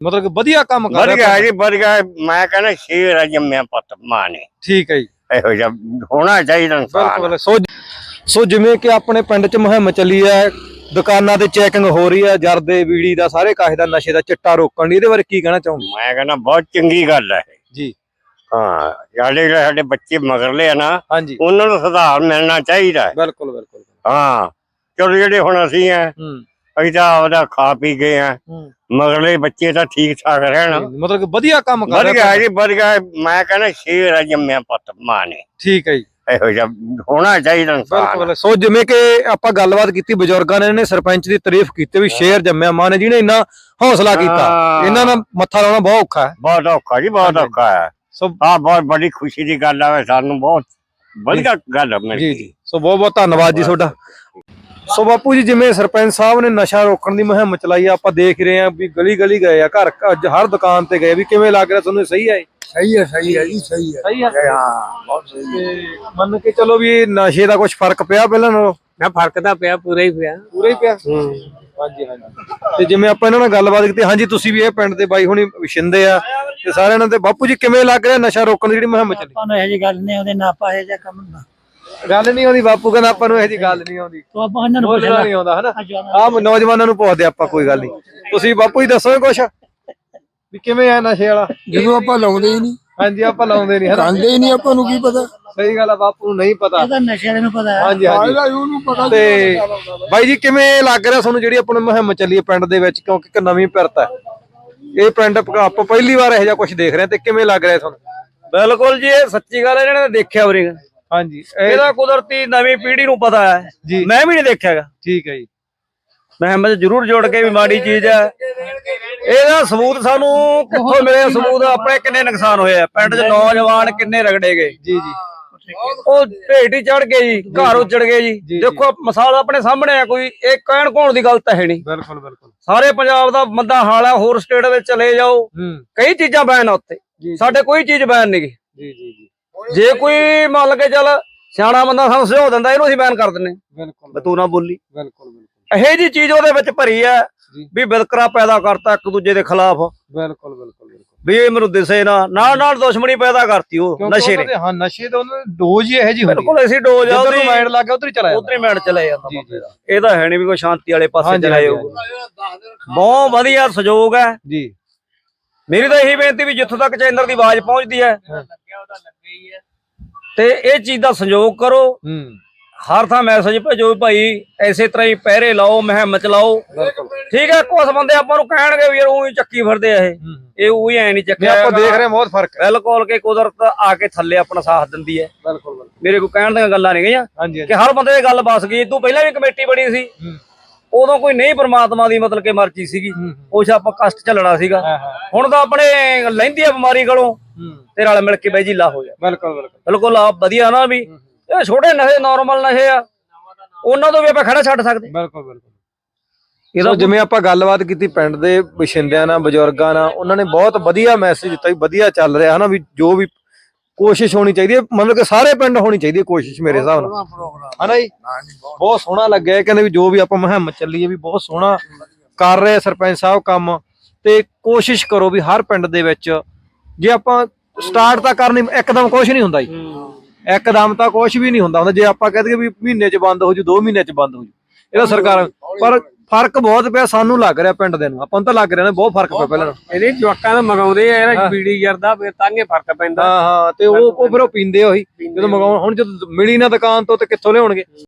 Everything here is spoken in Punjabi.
ਮਤਲਬ ਕਿ ਵਧੀਆ ਕੰਮ ਕਰ ਵਧ ਰਿਹਾ ਗਿਆ ਜੀ ਵਧ ਗਿਆ। ਮੈਂ ਕਹਿੰਦਾ ਸ਼ੇਰ ਆ ਜੰਮਿਆ ਪੁੱਤ ਮਾਂ ਨੇ। ਠੀਕ ਹੈ ਜੀ। ਇਹੋ ਜਿਹਾ ਹੋਣਾ ਚਾਹੀਦਾ ਇਨਸਾਨ। ਬਿਲਕੁਲ ਸੋ ਸੋ ਜਿਵੇਂ ਕਿ ਆਪਣੇ ਪਿੰਡ 'ਚ ਮੁਹਿੰਮ ਚੱਲੀ ਹੈ ਦੁਕਾਨਾਂ ਤੇ ਚੈਕਿੰਗ ਹੋ ਰਹੀ ਹੈ ਜਰਦੇ ਬੀੜੀ ਦਾ ਸਾਰੇ ਕਾਹੇ ਦਾ ਨਸ਼ੇ ਦਾ ਚਿੱਟਾ ਰੋਕਣ ਦੀ ਇਹਦੇ ਬਾਰੇ ਕੀ ਕਹਿਣਾ ਚਾਹੋਗੇ? ਮੈਂ ਕਹਿੰਦਾ ਬਹੁਤ ਚੰਗੀ ਗੱਲ ਹੈ ਜੀ। ਹਾਂ ਸਾਡੇ ਜਿਹੜੇ ਸਾਡੇ ਬੱਚੇ ਮਗਰਲੇ ਆ ਨਾ ਹਾਂਜੀ। ਉਹਨਾਂ ਨੂੰ ਸੁਧਾਰ ਮਿਲਣਾ ਚਾਹੀਦਾ ਹੈ। ਬਿਲਕੁਲ ਬਿਲਕੁਲ। ਹਾਂ ਚਲੋ ਜਿਹੜੇ ਹੁਣ ਅਸੀਂ ਆ ਹੂੰ। ਅਸੀਂ ਤਾਂ ਆਪਦਾ ਖਾ ਪੀ ਗਏ ਆ। ਹੂੰ। ਮਗਰਲੇ ਬੱਚੇ ਤਾਂ ਠੀਕ ਠਾਕ ਰਹਿਣ। ਮਤਲਬ ਕਿ ਵਧੀਆ ਕੰਮ ਕਰ ਰਿਹਾ ਗਿਆ ਜੀ ਵਧ ਗਿਆ ਮੈਂ ਕਹਿੰਦਾ ਸ਼ੇਰ ਆ ਜੰਮਿਆ ਪੁੱਤ ਮਾਂ ਨੇ। ਠੀਕ ਹੈ ਜੀ। ਇਹੋ ਜਿਹਾ ਹੋਣਾ ਚਾਹੀਦਾ ਬਿਲਕੁਲ ਸੋ ਜਿਵੇਂ ਕਿ ਆਪਾਂ ਗੱਲਬਾਤ ਕੀਤੀ ਬਜ਼ੁਰਗਾਂ ਨੇ ਨੇ ਸਰਪੰਚ ਦੀ ਤਾਰੀਫ ਕੀਤੀ ਵੀ ਸ਼ੇਰ ਜੰਮਿਆ ਮਾਂ ਨੇ ਜਿਹਨੇ ਇੰਨਾ ਹੌਸਲਾ ਕੀਤਾ। ਹਾਂ। ਇਹਨਾਂ ਨਾਲ ਮੱਥਾ ਲਾਉਣਾ ਬਹੁਤ ਔਖਾ ਹੈ। ਬਹੁਤ ਔਖਾ ਜੀ ਬਹੁਤ। ਔਖਾ ਹੈ। ਸੋ ਆ ਬਹੁਤ ਬੜੀ ਖੁਸ਼ੀ ਦੀ ਗੱਲ ਆ ਸਾਨੂੰ ਬਹੁਤ ਵਧੀਆ ਗੱਲ ਮਿਲ। ਜੀ ਜੀ। ਸੋ ਬਹੁਤ ਬਹੁਤ ਧੰਨਵਾਦ ਜੀ ਤੁਹਾਡਾ। ਸੋ ਬਾਪੂ ਜੀ ਜਿਵੇਂ ਸਰਪੰਚ ਸਾਹਿਬ ਨੇ ਨਸ਼ਾ ਰੋਕਣ ਦੀ ਮੁਹਿੰਮ ਚਲਾਈ ਆ ਆਪਾਂ ਦੇਖ ਹੀ ਰਹੇ ਆ ਵੀ ਗਲੀ ਗਲੀ ਗਏ ਆ ਘਰ ਅੱਜ ਹਰ ਦੁਕਾਨ ਤੇ ਗਏ ਵੀ ਕਿਵੇਂ ਲੱਗ ਰਿਹਾ ਤੁਹਾਨੂੰ? ਇਹ ਸਹੀ ਹੈ? ਸਹੀ ਹੈ ਸਹੀ ਹੈ ਜੀ ਸਹੀ ਹੈ। ਸਹੀ ਹੈ। ਹਾਂ ਬਹੁਤ ਸਹੀ ਤੇ ਮੰਨ ਕੇ ਚਲੋ ਵੀ ਨਸ਼ੇ ਦਾ ਕੁਝ ਫ਼ਰਕ ਪਿਆ ਪਹਿਲਾਂ ਨਾਲੋਂ? ਨਾ ਫ਼ਰਕ ਤਾਂ ਪਿਆ ਪੂਰਾ ਹੀ ਪਿਆ। ਪੂਰਾ ਹੀ ਪਿਆ? ਹਾਂਜੀ ਹਾਂਜੀ। ਤੇ ਜਿਵੇਂ ਆਪਾਂ ਇਹਨਾਂ ਨਾਲ ਗੱਲਬਾਤ ਕੀਤੀ ਹਾਂਜੀ ਤੁਸੀਂ ਵੀ ਇਹ ਪਿੰਡ ਦੇ ਬਾਈ ਹੁਣੀ ਵਿਸ਼ਿੰਦੇ ਆ। ਤੇ ਸਾਰਿਆਂ ਨਾਲ ਤੇ ਬਾਪੂ ਜੀ ਕਿਵੇਂ ਲੱਗ ਰਿਹਾ ਨਸ਼ਾ ਰੋਕਣ ਦੀ ਜਿਹੜੀ ਮੁਹਿੰਮ ਚੱਲੀ? ਆਪਾਂ ਨੂੰ ਇਹੋ ਜਿਹੀ ਗੱਲ ਨਹੀਂ ਉਹਦੇ ਨਾ ਆਪਾਂ ਇਹੋ ਜਿਹਾ ਕੰਮ ਹੁੰਦਾ ਗੱਲ ਨਹੀਂ ਆਉਂਦੀ ਬਾਪੂ ਕਹਿੰਦਾ ਆਪਾਂ ਨੂੰ ਇਹੋ ਜੀ ਗੱਲ ਨਹੀਂ ਆਉਂਦੀ। ਤੋ ਆਪਾਂ ਇਹਨਾਂ ਨੂੰ ਬੋਲਣਾ ਨਹੀਂ ਆਉਂਦਾ ਹਨਾ? ਆਹ ਨੌਜਵਾਨਾਂ ਨੂੰ ਪੁੱਛਦੇ ਆਪਾਂ ਕੋਈ ਗੱਲ ਨਹੀਂ। ਤੁਸੀਂ ਬਾਪੂ ਜੀ ਦੱਸੋ ਕੁਛ? ਵੀ ਕਿਵੇਂ ਆ ਨਸ਼ੇ ਵਾਲਾ? ਜਦੋਂ ਆਪਾਂ ਲਾਉਂਦੇ ਹੀ ਨਹੀਂ। ਹਾਂਜੀ ਆਪਾਂ ਲਾਉਂਦੇ ਨਹੀਂ ਹਨਾ? ਖਾਂਦੇ ਹੀ ਨਹੀਂ ਆਪਾਂ ਨੂੰ ਕੀ ਪਤਾ? ਸਹੀ ਗੱਲ ਆ ਬਾਪੂ ਨੂੰ ਨਹੀਂ ਪਤਾ। ਇਹਦਾ ਨਸ਼ੇ ਦੇ ਨੂੰ ਪਤਾ ਹੈ। ਹਾਂਜੀ ਹਾਂਜੀ। ਉਹਨੂੰ ਪਤਾ ਤੇ ਬਾਈ ਜੀ ਕਿਵੇਂ ਲੱਗ ਰਿਹਾ ਤੁਹਾਨੂੰ ਜਿਹੜੀ ਆਪਣੀ ਮੁਹਿੰਮ ਚੱਲੀ ਹੈ ਪਿੰਡ ਦੇ ਵਿੱਚ? ਕਿਉਂਕਿ ਇੱਕ ਨਵੀਂ ਪਿਰਤ ਹੈ। ਇਹ ਪਿੰਡ ਆਪਾਂ ਪਹਿਲੀ ਵਾਰ ਇਹੋ ਜਿਹਾ ਕੁਝ ਦੇਖ ਰਹੇ ਹਾਂ ਤੇ ਕਿਵੇਂ ਲੱਗ ਰਿਹਾ ਤੁਹਾਨੂੰ? ਬਿਲਕੁਲ ਜੀ ਇਹ ਸੱਚੀ ਗੱਲ ਹੈ ਇਹਨਾਂ ਨੇ ਦੇਖਿਆ ਉਰੇ। ਹਾਂਜੀ। ਇਹ ਇਹਦਾ ਕੁਦਰਤੀ ਨਵੀਂ ਪੀੜ੍ਹੀ ਨੂੰ ਪਤਾ ਹੈ। ਜੀ। ਮੈਂ ਵੀ ਨਹੀਂ ਦੇਖਿਆਗਾ ਠੀਕ ਹੈ ਜੀ। ਮੈਂ ਹਿੰਮਤ ਜ਼ਰੂਰ ਜੋੜ ਕੇ ਵੀ ਮਾੜੀ ਚੀਜ਼ ਹੈ। ਇਹਦਾ ਸਬੂਤ ਸਾਨੂੰ ਕਿੱਥੋਂ ਮਿਲਿਆ? ਸਬੂਤ ਆਪਣੇ ਕਿੰਨੇ ਨੁਕਸਾਨ ਹੋਏ ਆ? ਪਿੰਡ 'ਚ ਨੌਜਵਾਨ ਕਿੰਨੇ ਰਗੜੇ ਗਏ। ਜੀ ਜੀ। ਉਹ ਢੇਟ ਹੀ ਚੜ ਗਏ ਜੀ ਘਰ ਉੱਜੜ ਗਏ ਜੀ। ਦੇਖੋ ਮਿਸਾਲ ਆਪਣੇ ਸਾਹਮਣੇ ਆ ਕੋਈ ਇਹ ਕਹਿਣ ਕੋਣ ਦੀ ਗੱਲ ਤਾਂ ਹੈ ਨਹੀਂ। ਬਿਲਕੁਲ ਬਿਲਕੁਲ। ਸਾਰੇ ਪੰਜਾਬ ਦਾ ਮੰਦਾ ਹਾਲ ਹੈ ਹੋਰ ਸਟੇਟ ਵਿੱਚ ਚਲੇ ਜਾਓ। ਹੂੰ। ਕਈ ਚੀਜ਼ਾਂ ਬੈਨ ਆ ਉੱਤੇ ਸਾਡੇ ਕੋਈ ਚੀਜ਼ ਬੈਨ ਨਹੀਂ ਗੀ। ਜੀ ਜੀ ਜੀ। ਜੇ ਕੋਈ ਮੰਨ ਕੇ ਚੱਲ ਸਿਆਣਾ ਬੰਦਾ ਸਾਨੂੰ ਸੁਝਾਅ ਦਿੰਦਾ ਇਹਨੂੰ ਅਸੀਂ ਬੈਨ ਕਰ ਦਿੰਨੇ। ਬਿਲਕੁਲ ਤੂੰ ਨਾ ਬੋਲੀ। ਬਿਲਕੁਲ ਬਿਲਕੁਲ। ਇਹੋ ਜੀ ਚੀਜ਼ ਉਹਦੇ ਵਿੱਚ ਭਰੀ ਹੈ। ਵੀ ਵਿਤਕਰਾ ਪੈਦਾ ਕਰਤਾ ਇੱਕ ਦੂਜੇ ਦੇ ਖਿਲਾਫ। ਬਿਲਕੁਲ ਬਿਲਕੁਲ ਬਿਲਕੁਲ। ਵੀ ਇਹ ਮੈਨੂੰ ਦਿਸੇ ਨਾ ਨਾਲ ਨਾਲ ਦੁਸ਼ਮਣੀ ਪੈਦਾ ਕਰਤੀ ਉਹ ਨਸ਼ੇ ਨੇ। ਦੇ ਹਾਂ ਨਸ਼ੇ ਤਾਂ ਉਹਨਾਂ ਦੀ ਡੋਜ਼ ਹੀ ਇਹੋ ਜੀ ਹੁੰਦੀ ਬਿਲਕੁਲ ਅਸੀਂ ਡੋਜ ਆ ਉਹਦੀ ਮਾਈਂਡ ਲੱਗ ਗਿਆ ਉਧਰ ਹੀ ਚਲਾ ਉਧਰ ਹੀ ਮੈਂਡ ਚਲੇ ਜਾਂਦਾ ਦਾ। ਇਹ ਤਾਂ ਹੈ ਨਹੀਂ ਵੀ ਕੋਈ ਸ਼ਾਂਤੀ ਵਾਲੇ ਪਾਸੇ ਹਾਂਜੀ, ਹੋਊ ਬਹੁਤ ਵਧੀਆ ਸਹਿਯੋਗ ਹੈ। ਜੀ। ਮੇਰੀ ਤਾਂ ਇਹੀ ਬੇਨਤੀ ਵੀ ਜਿੱਥੋਂ ਤੱਕ ਚੈਨਲ ਦੀ ਆਵਾਜ਼ ਪਹੁੰਚਦੀ ਹੈ। ਤੇ ਇਹ ਚੀਜ਼ ਦਾ ਸੰਯੋਗ ਕਰੋ। ਹਰ ਥਾਂ ਮੈਸੇਜ ਭੇਜੋ ਭਾਈ ਐਸੇ ਤਰ੍ਹਾਂ ਹੀ ਪਹਿਰੇ ਲਾਓ ਮੁਹਿੰਮ ਚਲਾਓ। ਠੀਕ ਹੈ ਕੁਝ ਬੰਦੇ ਆਪਾਂ ਨੂੰ ਕਹਿਣਗੇ ਵੀ ਯਾਰ ਉਹੀ ਚੱਕੀ ਫਿਰਦੇ ਆ ਇਹ। ਉਹੀ ਐ ਨਹੀਂ ਚੱਕਿਆ ਆਪਾਂ ਦੇਖ। ਰਹੇ ਬਹੁਤ ਫ਼ਰਕ ਹੈ। ਬਿਲਕੁਲ ਕਿ ਕੁਦਰਤ ਆ ਕੇ ਥੱਲੇ ਆਪਣਾ ਸਾਥ ਦਿੰਦੀ ਹੈ। ਬਿਲਕੁਲ ਬਿਲਕੁਲ। ਮੇਰੇ ਕੋ ਕਹਿਣ ਦੀਆਂ ਗੱਲਾਂ ਨਹੀਂ ਗਈਆਂ। ਹਾਂਜੀ ਕਿ ਹਰ ਬੰਦੇ ਦੀ ਗੱਲ ਬਸ ਗਈ। ਤੂੰ ਪਹਿਲਾਂ ਵੀ ਕਮੇਟੀ ਬਣੀ ਸੀ। ਉਦੋਂ ਕੋਈ ਨਹੀਂ ਪ੍ਰਮਾਤਮਾ ਦੀ ਮਤਲਬ ਕਿ ਮਰਜ਼ੀ ਸੀਗੀ। ਹੂੰ ਕੁਛ ਆਪਾਂ ਕਸ਼ਟ ਝੱਲਣਾ ਸੀਗਾ। ਹਾਂ ਹਾਂ। ਹੁਣ ਤਾਂ ਆਪਣੇ ਲੈਂਦੀ ਆ ਬਿਮਾਰੀ ਕੋਲੋਂ ਤੇ ਰਲ ਮਿਲ ਕੇ ਬਈ ਜੀ ਲਾ ਹੋ ਜਾ। ਬਿਲਕੁਲ ਬਿਲਕੁਲ। ਬਿਲਕੁਲ ਆ ਵਧੀਆ ਨਾ ਵੀ। ਇਹ ਛੋਟੇ ਨਸ਼ੇ ਨਾਰਮਲ ਨਸ਼ੇ ਆ। ਉਹਨਾਂ ਤੋਂ ਵੀ ਆਪਾਂ ਖੜਾ ਛੱਡ ਸਕਦੇ। ਬਿਲਕੁਲ ਬਿਲਕੁਲ। ਇਹਦਾ ਜਿਵੇਂ ਆਪਾਂ ਗੱਲਬਾਤ ਕੀਤੀ ਪਿੰਡ ਦੇ ਬਸ਼ਿੰਦਿਆਂ ਨਾਲ ਬਜ਼ੁਰਗਾਂ ਨਾਲ ਉਹਨਾਂ ਨੇ ਬਹੁਤ ਵਧੀਆ ਮੈਸੇਜ ਦਿੱਤਾ ਵੀ ਵਧੀਆ ਚੱਲ ਰਿਹਾ ਹਨਾ ਵੀ ਜੋ ਵੀ ਕੋਸ਼ਿਸ਼ ਹੋਣੀ ਚਾਹੀਦੀ ਹੈ ਮਤਲਬ ਕਿ ਸਾਰੇ ਪਿੰਡ ਹੋਣੀ ਚਾਹੀਦੀ ਹੈ ਕੋਸ਼ਿਸ਼ ਮੇਰੇ ਹਿਸਾਬ ਨਾਲ। ਹਨਾ ਜੀ? ਬਹੁਤ ਸੋਹਣਾ ਲੱਗਿਆ ਇਹ ਕਹਿੰਦੇ ਵੀ ਜੋ ਵੀ ਆਪਾਂ ਮੁਹਿੰਮ ਚੱਲੀ ਹੈ ਵੀ ਬਹੁਤ ਸੋਹਣਾ ਕਰ ਰਹੇ ਸਰਪੰਚ ਸਾਹਿਬ ਕੰਮ। ਤੇ ਕੋਸ਼ਿਸ਼ ਕਰੋ ਵੀ ਹਰ ਪਿੰਡ ਦੇ ਵਿੱਚ ਜੇ ਆਪਾਂ ਸਟਾਰਟ ਤਾਂ ਕਰਨੀ ਇੱਕਦਮ ਕੁਝ ਨਹੀਂ ਹੁੰਦਾ ਜੀ। ਇੱਕਦਮ ਤਾਂ ਕੁਝ ਵੀ ਨਹੀਂ ਹੁੰਦਾ। ਹੁੰਦਾ ਜੇ ਆਪਾਂ ਕਹਦੇ ਵੀ ਮਹੀਨੇ 'ਚ ਬੰਦ ਹੋ ਜੂ 2 ਮਹੀਨੇ 'ਚ ਬੰਦ ਹੋ ਜੂ। ਇਹਦਾ ਸਰਕਾਰ ਪਰ ਫ਼ਰਕ ਬਹੁਤ ਪਿਆ ਸਾਨੂੰ ਲੱਗ ਰਿਹਾ ਪਿੰਡ ਦੇ ਨੂੰ। ਆਪਾਂ ਨੂੰ ਤਾਂ ਲੱਗ ਰਿਹਾ ਨਾ ਬਹੁਤ ਫ਼ਰਕ ਪਿਆ ਪਹਿਲਾਂ। ਇਹਦੇ ਜਵਾਕਾਂ ਦਾ ਮਗਾਉਂਦੇ ਆ ਇਹਦਾ ਬੀੜੀ ਜਰਦਾ ਫਿਰ ਤਾਂਗੇ ਫ਼ਰਕ ਪੈਂਦਾ। ਹਾਂ ਹਾਂ ਤੇ ਉਹ ਉਹ ਫਿਰ ਉਹ ਪੀਂਦੇ ਉਹੀ। ਜਦੋਂ ਮਗਾਉਣ ਹੁਣ ਜਦੋਂ ਮਿਲੀ ਨਾ ਦੁਕਾਨ ਤੋਂ ਤੇ ਕਿੱਥੋਂ ਲਿਆਉਣਗੇ?